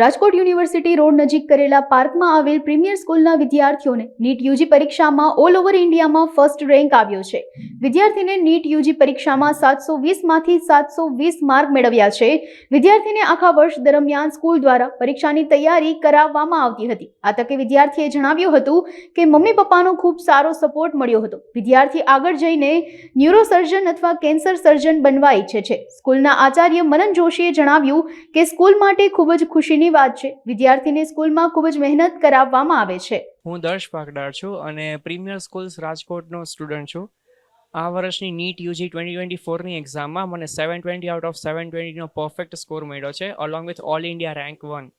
Rajkot university road નજીક કરેલા પાર્કમાં આવેલ પ્રીમિયર સ્કૂલના વિદ્યાર્થીઓને નીટ યુજી પરીક્ષામાં ઓલ ઓવર ઇન્ડિયામાં ફર્સ્ટ રેન્ક આવ્યો છે. વિદ્યાર્થીને નીટ યુજી પરીક્ષામાં સાતસો વીસમાંથી સાતસો વીસ માર્ક મેળવ્યા છે. વિદ્યાર્થીને આખા વર્ષ દરમિયાન સ્કૂલ દ્વારા પરીક્ષાની તૈયારી કરાવવામાં આવતી હતી. આ તકે વિદ્યાર્થીએ જણાવ્યું હતું કે મમ્મી પપ્પાનો ખૂબ સારો સપોર્ટ મળ્યો હતો. વિદ્યાર્થી આગળ જઈને ન્યુરોસર્જન અથવા કેન્સર સર્જન બનવા ઈચ્છે છે. સ્કૂલના આચાર્ય મનન જોશીએ જણાવ્યું કે સ્કૂલ માટે ખૂબ જ ખુશીની વાત છે. વિદ્યાર્થીને સ્કૂલમાં ખૂબ જ મહેનત કરાવવામાં આવે છે. હું દર્શ પાકડાર છું અને પ્રીમિયર સ્કૂલ્સ રાજકોટનો સ્ટુડન્ટ છું. આ વર્ષની નીટ યુજી ટ્વેન્ટી ટ્વેન્ટી ફોરની એક્ઝામમાં મને seven twenty out of seven ટ્વેન્ટીનો perfect score મળ્યો છે, along with all India rank one.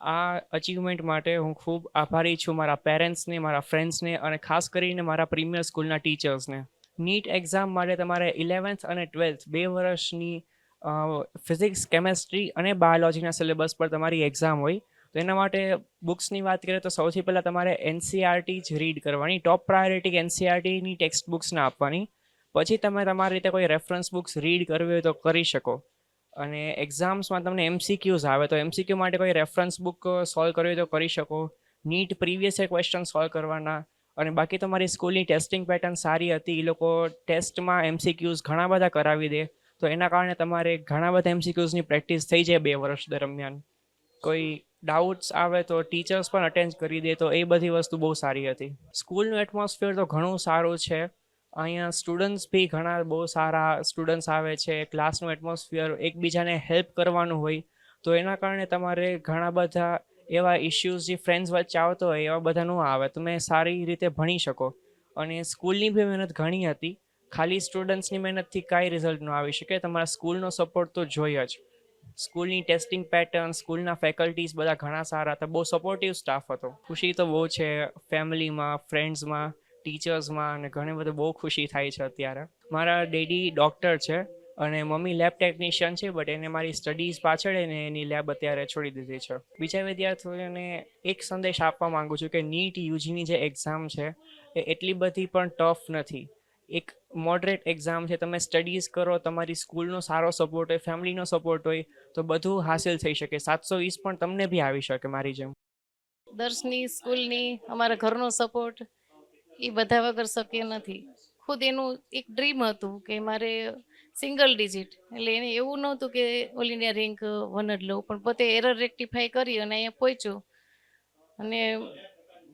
આ અચીવમેન્ટ માટે હું ખૂબ આભારી છું મારા પેરેન્ટ્સને, મારા ફ્રેન્ડ્સને અને ખાસ કરીને મારા પ્રીમિયર સ્કૂલના ટીચર્સને. નીટ એક્ઝામ માટે તમારે ઇલેવન્થ અને ટ્વેલ્થ બે વર્ષની ફિઝિક્સ કેમેસ્ટ્રી અને બાયોલોજીના સિલેબસ પર તમારી એક્ઝામ હોય, તો એના માટે બુક્સની વાત કરીએ તો સૌથી પહેલાં તમારે એનસીઆરટી જ રીડ કરવાની. ટોપ પ્રાયોરિટી એનસીઆરટીની ટેક્સ્ટ બુક્સને આપવાની. પછી તમે તમારી રીતે કોઈ રેફરન્સ બુક્સ રીડ કરવી હોય તો કરી શકો. અને એક્ઝામ્સમાં તમને એમસીક્યુઝ આવે, તો એમસીક્યુ માટે કોઈ રેફરન્સ બુક સોલ્વ કરવી હોય તો કરી શકો. નીટ પ્રીવિયસ ક્વેશ્ચન સોલ્વ કરવાના. અને બાકી તમારી સ્કૂલની ટેસ્ટિંગ પેટર્ન સારી હતી એ લોકો ટેસ્ટમાં એમસીક્યુઝ ઘણા બધા કરાવી દે. તો એના કારણે તમારે ઘણા બધા એમસીક્યુઝની પ્રેક્ટિસ થઈ જાય બે વર્ષ દરમિયાન. કોઈ ડાઉટ્સ આવે તો ટીચર્સ પણ અટેન્ડ કરી દે તો એ બધી વસ્તુ બહુ સારી હતી. સ્કૂલનું એટમોસ્ફિયર તો ઘણું સારું છે. અહીંયા સ્ટુડન્ટ્સ બી ઘણા બહુ સારા સ્ટુડન્ટ્સ આવે છે. ક્લાસનું એટમોસ્ફિયર એકબીજાને હેલ્પ કરવાનું હોય તો એના કારણે તમારે ઘણા બધા એવા ઇશ્યુઝ જે ફ્રેન્ડ્સ વચ્ચે આવતો હોય એવા બધા ન આવે. તમે સારી રીતે ભણી શકો. અને સ્કૂલની બી મહેનત ઘણી હતી. ખાલી સ્ટુડન્ટ્સની મહેનતથી કાંઈ રિઝલ્ટ ન આવી શકે. તમારા સ્કૂલનો સપોર્ટ તો જોઈએ જ. સ્કૂલની ટેસ્ટિંગ પેટર્ન સ્કૂલના ફેકલ્ટીઝ બધા ઘણા સારા હતા. બહુ સપોર્ટિવ સ્ટાફ હતો. ખુશી તો બહુ છે ફેમિલીમાં ફ્રેન્ડ્સમાં ટીચર્સમાં અને ઘણી બધું બહુ ખુશી થાય છે અત્યારે. મારા ડેડી ડૉક્ટર છે અને મમ્મી લેબ ટેકનિશિયન છે બટ એને મારી સ્ટડીઝ પાછળ એને એની લેબ અત્યારે છોડી દીધી છે. બીજા વિદ્યાર્થીઓને એક સંદેશ આપવા માંગુ છું કે નીટ યુજીની જે એક્ઝામ છે, એ એટલી બધી પણ ટફ નથી. એક મોડરેટ એક્ઝામ છે, તમે સ્ટડીઝ કરો, તમારી સ્કૂલનો સારો સપોર્ટ હોય ફેમિલીનો સપોર્ટ હોય, તો બધું હાસિલ થઈ શકે. સાતસો વીસ પણ તમને બી આવી શકે મારી જેમ. દર્શની, સ્કૂલની, અમારા ઘરનો સપોર્ટ એ બધા વગર શક્ય નથી. ખુદ એનું એક ડ્રીમ હતું કે મારે સિંગલ ડિજિટ એટલે એને એવું નહોતું કે ઓલ ઇન્ડિયા રેન્ક વન જ લઉં, પણ પોતે એરર રેક્ટિફાઈ કરી અને અહીંયા પહોંચ્યો. અને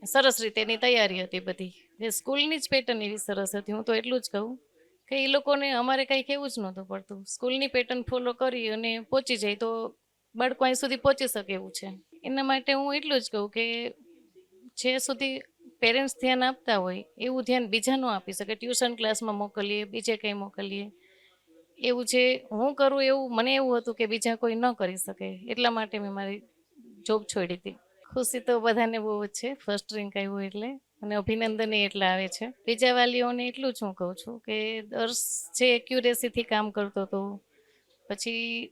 સરસ રીતે એની તૈયારી હતી બધી. જે સ્કૂલની જ પેટર્ન એવી સરસ હતી. હું તો એટલું જ કહું કે એ લોકોને અમારે કંઈ કહેવું જ નહોતું પડતું. સ્કૂલની પેટર્ન ફોલો કરી અને પહોંચી જાય તો બાળકો અહીં સુધી પહોંચી શકે એવું છે. એના માટે હું એટલું જ કહું કે જે સુધી પેરેન્ટ્સ ધ્યાન આપતા હોય, એવું ધ્યાન બીજા ન આપી શકે. ટ્યુશન ક્લાસમાં મોકલીએ, બીજે કંઈ મોકલીએ. એવું છે. હું કરું એવું, મને એવું હતું કે બીજા કોઈ ન કરી શકે. એટલા માટે મેં મારી જોબ છોડી હતી ખુશી તો બધાને બહુ જ છે. ફર્સ્ટ રેન્ક આવ્યું એટલે. અને અભિનંદન એટલા આવે છે. બીજા વાલીઓને એટલું જ હું કહું છું કે દર્શ જે એક્યુરેસીથી કામ કરતો હતો, પછી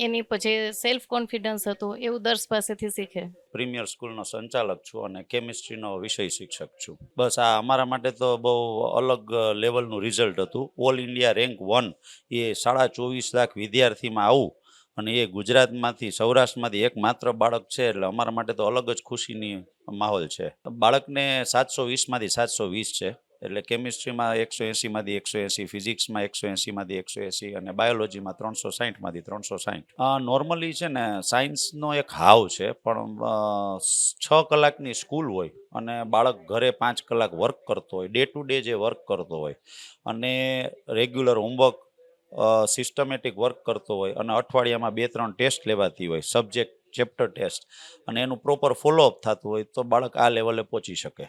એની પછી સેલ્ફ કોન્ફિડન્સ હતો, એવું દર્શ પાસેથી શીખે. પ્રીમિયર સ્કૂલનો સંચાલક છું અને કેમિસ્ટ્રીનો વિષય શિક્ષક છું. બસ આ અમારા માટે તો બહુ અલગ લેવલનું રિઝલ્ટ હતું. ઓલ ઇન્ડિયા રેન્ક વન એ સાડા ચોવીસ લાખ વિદ્યાર્થીમાં આવું અને એ ગુજરાતમાંથી, સૌરાષ્ટ્રમાંથી એક માત્ર બાળક છે, એટલે અમારા માટે તો અલગ જ ખુશીની માહોલ છે. બાળકને સાતસો વીસમાંથી સાતસો વીસ છે, એટલે કેમિસ્ટ્રીમાં એકસો એંસીમાંથી એકસો એંસી ફિઝિક્સમાં એકસો એંસીમાંથી એકસો એંસી અને બાયોલોજીમાં ત્રણસો સાહીઠમાંથી ત્રણસો સાહીઠ નોર્મલી છે ને, સાયન્સનો એક હાવ છે, પણ છ કલાકની સ્કૂલ હોય અને બાળક ઘરે પાંચ કલાક વર્ક કરતો હોય, ડે ટુ ડે જે વર્ક કરતો હોય, અને રેગ્યુલર હોમવર્ક સિસ્ટમેટિક વર્ક કરતો હોય અને અઠવાડિયામાં બે, ત્રણ ટેસ્ટ લેવાતી હોય સબ્જેક્ટ ચેપ્ટર ટેસ્ટ અને એનું પ્રોપર ફોલોઅપ થતું હોય તો બાળક આ લેવલે પહોંચી શકે.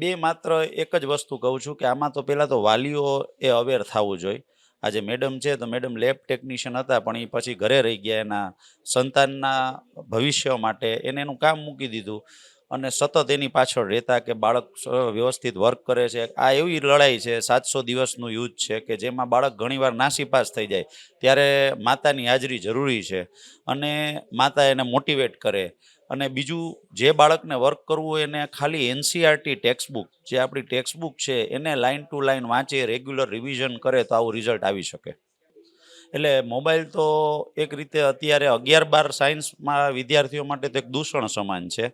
બે માત્ર એક જ વસ્તુ કહું છું કે આમાં તો પહેલાં તો વાલીઓ એ અવેર થવું જોઈએ. આજે મેડમ છે તો મેડમ લેબ ટેકનિશિયન હતા, પણ એ પછી ઘરે રહી ગયા એના સંતાનના ભવિષ્ય માટે એને એનું કામ મૂકી દીધું. અને સતત એની પાછળ રહેતા કે બાળક વ્યવસ્થિત વર્ક કરે છે. આ એવી લડાઈ છે, સાતસો દિવસનું યુદ્ધ છે કે જેમાં બાળક ઘણીવાર નાસીપાસ થઈ જાય. ત્યારે માતાની હાજરી જરૂરી છે અને માતા એને મોટિવેટ કરે. અને બીજું, જે બાળકને વર્ક કરવું એને ખાલી એનસીઆરટી ટેક્સ્ટબુક જે આપણી ટેક્સ્ટબુક છે, એને લાઇન ટુ લાઇન વાંચે, રેગ્યુલર રિવિઝન કરે તો આવું રિઝલ્ટ આવી શકે. એટલે મોબાઈલ તો એક રીતે અત્યારે અગિયાર બાર સાયન્સમાં વિદ્યાર્થીઓ માટે તો એક દૂષણ સમાન છે.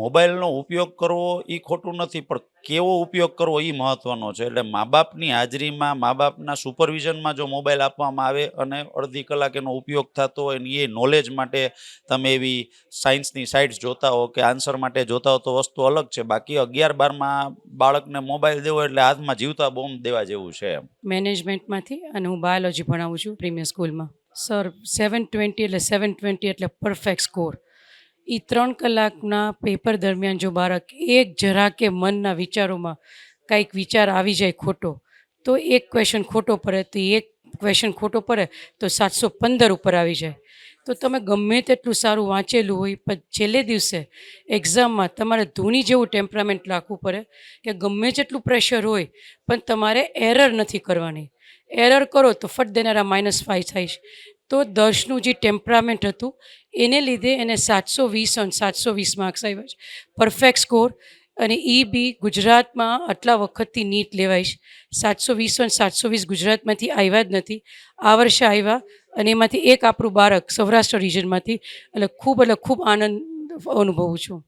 મોબાઈલનો ઉપયોગ કરવો એ ખોટું નથી, પણ કેવો ઉપયોગ કરવો એ મહત્વનો છે. એટલે મા બાપની હાજરીમાં મા બાપના સુપરવિઝનમાં જો મોબાઈલ આપવામાં આવે અને અડધી કલાક એનો ઉપયોગ થતો હોય ને એ નોલેજ માટે તમે એવી સાયન્સની સાઇટ્સ જોતા હો કે આન્સર માટે જોતા હો તો વસ્તુ અલગ છે. બાકી અગિયાર બારમાં બાળકને મોબાઈલ દેવો એટલે હાથમાં જીવતા બોમ્બ દેવા જેવું છે મેનેજમેન્ટમાંથી અને હું બાયોલોજી ભણાવું છું પ્રીમિયર સ્કૂલમાં. સર સેવન ટ્વેન્ટી એટલે સેવન ટ્વેન્ટી એટલે પરફેક્ટ સ્કોર એ ત્રણ કલાકના પેપર દરમિયાન જો બાળક એક જરા કે મનના વિચારોમાં કાંઈક વિચાર આવી જાય ખોટો, તો એક ક્વેશ્ચન ખોટો પડે, તો એક ક્વેશ્ચન ખોટો પડે, તો સાતસો પંદર ઉપર આવી જાય. તો તમે ગમે તેટલું સારું વાંચેલું હોય, પણ છેલ્લે દિવસે એક્ઝામમાં તમારે ધૂની જેવું ટેમ્પરામેન્ટ રાખવું પડે કે ગમે જેટલું પ્રેશર હોય, પણ તમારે એરર નથી કરવાની. એરર કરો તો ફટ દેનારા માઇનસ ફાઈવ થાય છે. તો દર્શનું જે ટેમ્પરામેન્ટ હતું, એને લીધે એને સાતસો વીસ સાતસો વીસ માર્ક્સ આવ્યા છે. પરફેક્ટ સ્કોર અને એ બી ગુજરાતમાં આટલા વખતથી નીટ લેવાય છે. સાતસો વીસ સાતસો વીસ ગુજરાતમાંથી આવ્યા જ નથી. આ વર્ષે આવ્યા અને એમાંથી એક આપણું બાળક સૌરાષ્ટ્ર રિજનમાંથી એટલે ખૂબ એટલે ખૂબ આનંદ અનુભવું છું.